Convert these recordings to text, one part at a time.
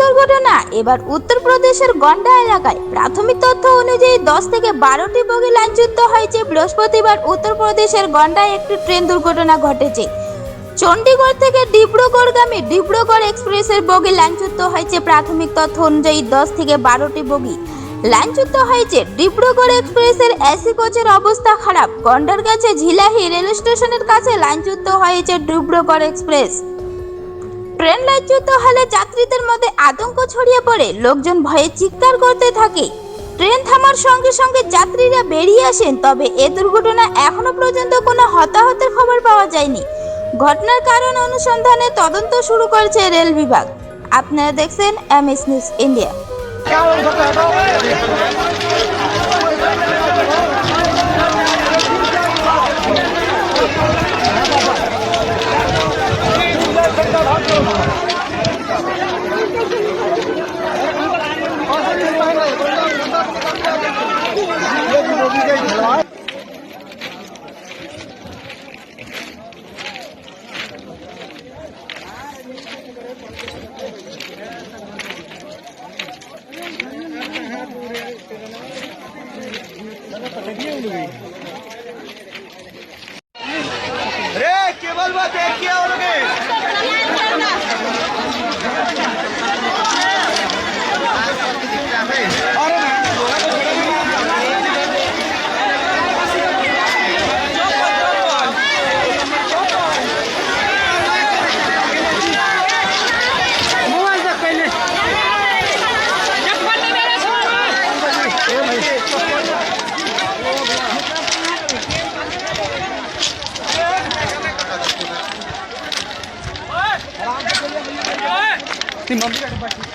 দুর্ঘটনা এবার উত্তরপ্রদেশের গন্ডা এলাকায়। প্রাথমিক তথ্য অনুযায়ী দশ থেকে বারোটি বগি লাইনচ্যুত হয়েছে। বৃহস্পতিবার উত্তরপ্রদেশের গন্ডায় একটি ট্রেন দুর্ঘটনা ঘটেছে। চণ্ডীগড় থেকে ডিব্রুগড়গামী ডিব্রুগড় এক্সপ্রেসের বগি লাইনচ্যুত হয়েছে। প্রাথমিক তথ্য অনুযায়ী দশ থেকে বারোটি বগি লাইনচ্যুত হয়েছে। ডিব্রুগড় এক্সপ্রেসের এসি কোচের অবস্থা খারাপ। গন্ডার কাছে ঝিলাহি রেল স্টেশনের কাছে লাইনচ্যুত হয়েছে ডিব্রুগড় এক্সপ্রেস। ট্রেন লাইনচ্যুত হলে যাত্রীদের মধ্যে আতঙ্ক ছড়িয়ে পড়ে, লোকজন ভয়ে চিৎকার করতে থাকে। ট্রেন থামার সঙ্গে সঙ্গে যাত্রীরা বেরিয়ে আসেন, তবে এ দুর্ঘটনা এখনও পর্যন্ত কোনো হতাহতের খবর পাওয়া যায়নি। ঘটনার কারণ অনুসন্ধানে তদন্ত শুরু করেছে রেল বিভাগ। আপনারা দেখছেন এমএস নিউজ ইন্ডিয়া। रे केवल बात है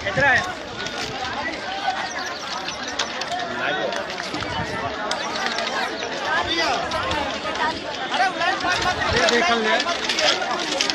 इधर आया अरे देखल ले।